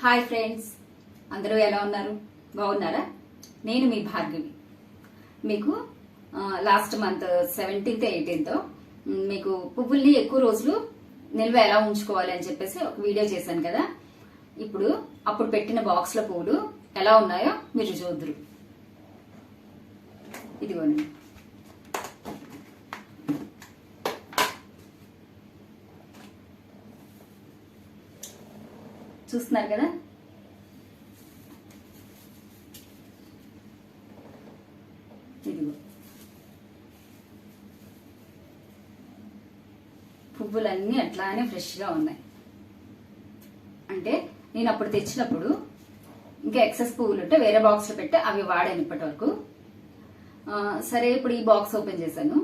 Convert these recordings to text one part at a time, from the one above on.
Hi friends. అందరూ ఎలా ఉన్నారు? బాగున్నారా? నేను మీ భార్గవి. మీకు లాస్ట్ మంత్ సెవెంటీన్త్ ఎయిటీన్త్ మీకు పువ్వుల్ని ఎక్కువ రోజులు నిల్వ ఎలా ఉంచుకోవాలి అని చెప్పేసి ఒక వీడియో చేశాను కదా. ఇప్పుడు అప్పుడు పెట్టిన బాక్స్ల పువ్వులు ఎలా ఉన్నాయో మీరు చూద్దరు. ఇదిగోండి చూస్తున్నారు కదా? ఇదిగో. పువ్వులన్నీ అట్లానే ఫ్రెష్గా ఉన్నాయి. అంటే నేను అప్పుడు తెచ్చినప్పుడు ఇంకా ఎక్సెస్ పువ్వులు ఉంటే వేరే బాక్స్లో పెట్టి అవి వాడాను ఇప్పటి వరకు సరే ఇప్పుడు ఈ బాక్స్ ఓపెన్ చేశాను.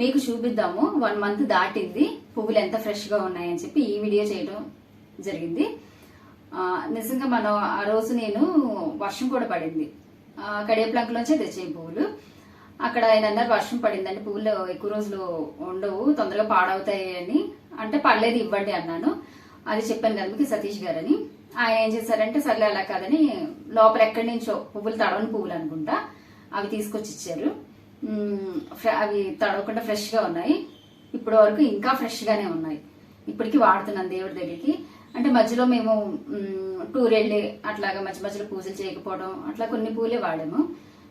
మీకు చూపిద్దాము. వన్ మంత్ దాటింది. పువ్వులు ఎంత ఫ్రెష్గా ఉన్నాయని చెప్పి ఈ వీడియో చేయడం జరిగింది. నిజంగా మనం ఆ రోజు నేను వర్షం కూడా పడింది. ఆ, తెచ్చే పువ్వులు. అక్కడ ఆయన అన్నారు వర్షం పడిందండి పువ్వులు ఎక్కువ రోజులు ఉండవు తొందరగా పాడవుతాయి అని. అంటే పర్లేదు ఇవ్వండి అన్నాను. అది చెప్పాను కదా మీకు సతీష్ గారని. ఆయన ఏం చేశారంటే సర్లే అలా కాదని లోపల ఎక్కడి నుంచో పువ్వులు తడవని పువ్వులు అనుకుంటా అవి తీసుకొచ్చి ఇచ్చారు. అవి తడవకుండా ఫ్రెష్గా ఉన్నాయి. ఇప్పటి వరకు ఇంకా ఫ్రెష్గానే ఉన్నాయి. ఇప్పటికి వాడుతున్నాను దేవుడి దగ్గరికి. అంటే మధ్యలో మేము టూర్ వెళ్ళి అట్లాగా మధ్య మధ్యలో పూజలు చేయకపోవడం అట్లా కొన్ని పూలే వాడాము.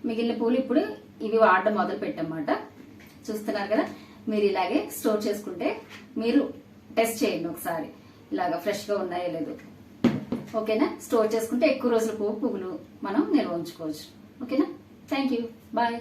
మిగిలిన పూలు ఇప్పుడు ఇవి వాడడం మొదలు పెట్టమాట చూస్తున్నారు కదా? మీరు ఇలాగే స్టోర్ చేసుకుంటే మీరు టెస్ట్ చేయండి ఒకసారి. ఇలాగా ఫ్రెష్గా ఉన్నాయో లేదు. ఓకేనా? స్టోర్ చేసుకుంటే ఎక్కువ రోజులు పువ్వు పువ్వులు మనం నిల్వ ఉంచుకోవచ్చు. ఓకేనా? Thank you. బాయ్.